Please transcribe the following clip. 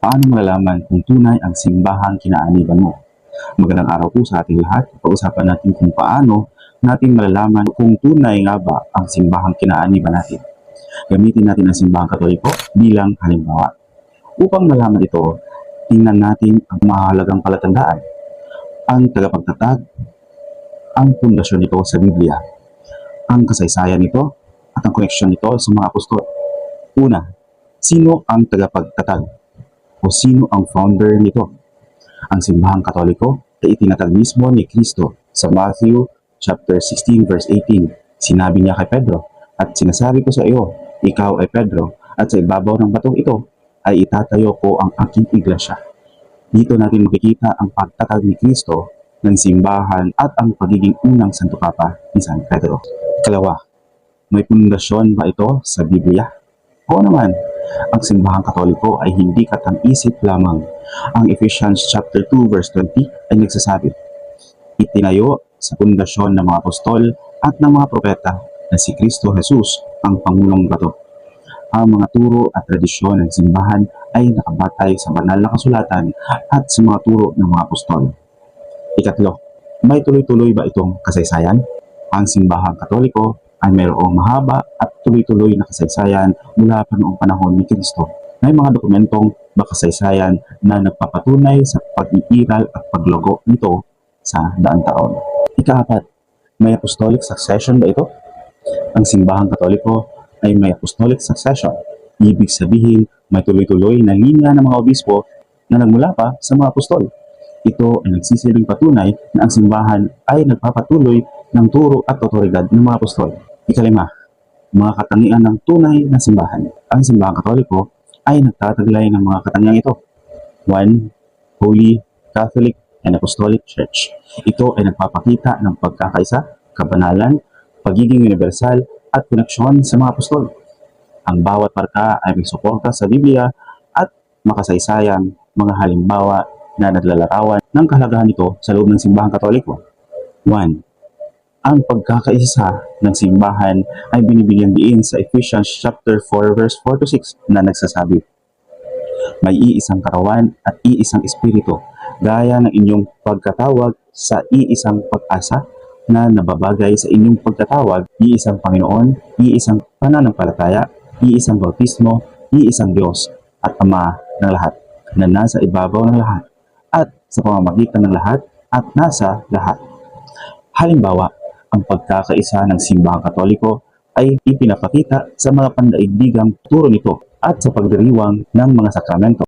Paano malalaman kung tunay ang simbahang kinaaniban mo? Magandang araw po sa ating lahat. Pag-usapan natin kung paano natin malalaman kung tunay nga ba ang simbahang kinaaniban natin. Gamitin natin ang simbahang katoliko bilang halimbawa. Upang malaman ito, tingnan natin ang mahalagang palatandaan. Ang tagapagtatag, ang pundasyon nito sa Biblia, ang kasaysayan nito, at ang koneksyon nito sa mga apostol. Una, sino ang tagapagtatag? O sino ang founder nito? Ang simbahang katoliko ay itinatag mismo ni Kristo sa Matthew chapter 16 verse 18. Sinabi niya kay Pedro, At sinasabi ko sa iyo, ikaw ay Pedro, at sa ibabaw ng batong ito ay itatayo ko ang aking iglesia. Dito natin makikita ang pagtatag ni Kristo ng simbahan at ang pagiging unang Santo Papa ni San Pedro. Ikalawa, may pundasyon ba ito sa Biblia? Oo naman, ang simbahang katoliko ay hindi katang-isip lamang. Ang Ephesians chapter 2 verse 20 ay nagsasabi, Itinayo sa pundasyon ng mga apostol at ng mga propeta na si Kristo Jesus ang Pangulong Bato. Ang mga turo at tradisyon ng simbahan ay nakabatay sa banal na kasulatan at sa mga turo ng mga apostol. Ikatlo, may tuloy-tuloy ba itong kasaysayan? Ang simbahang katoliko ay mayroong mahaba at tuloy-tuloy na kasaysayan mula pa noong panahon ni Kristo. May mga dokumentong makasaysayan na nagpapatunay sa pag-iiral at paglogo nito sa daang taon. Ikaapat, may apostolic succession ba ito? Ang simbahang katoliko ay may apostolic succession. Ibig sabihin, may tuloy-tuloy na linya ng mga obispo na nagmula pa sa mga apostol. Ito ay nagsisilbing patunay na ang simbahan ay nagpapatuloy ng turo at otoridad ng mga apostol. Ikalima, mga katangian ng tunay na simbahan. Ang simbahang katoliko ay nagtataglay ng mga katangian ito. 1. Holy, Catholic, and Apostolic Church. Ito ay nagpapakita ng pagkakaisa, kabanalan, pagiging universal, at koneksyon sa mga apostol. Ang bawat parka ay may suporta sa Biblia at makasaysayang mga halimbawa na naglalarawan ng kahalagahan nito sa loob ng simbahang katoliko. 1. Ang pagkakaisa ng simbahan ay binibigyan diin sa Ephesians chapter 4 verse 4 to 6 na nagsasabi, May iisang karawan at iisang espiritu, gaya ng inyong pagkatawag sa iisang pag-asa na nababagay sa inyong pagkatawag, iisang Panginoon, iisang pananampalataya, iisang bautismo, iisang Diyos at Ama ng lahat, na nasa ibabaw ng lahat, at sa pamamagitan ng lahat, at nasa lahat. Halimbawa, ang pagkakaisa ng simbahang katoliko ay ipinapakita sa mga pandaigdigang turo nito at sa pagdiriwang ng mga sakramento.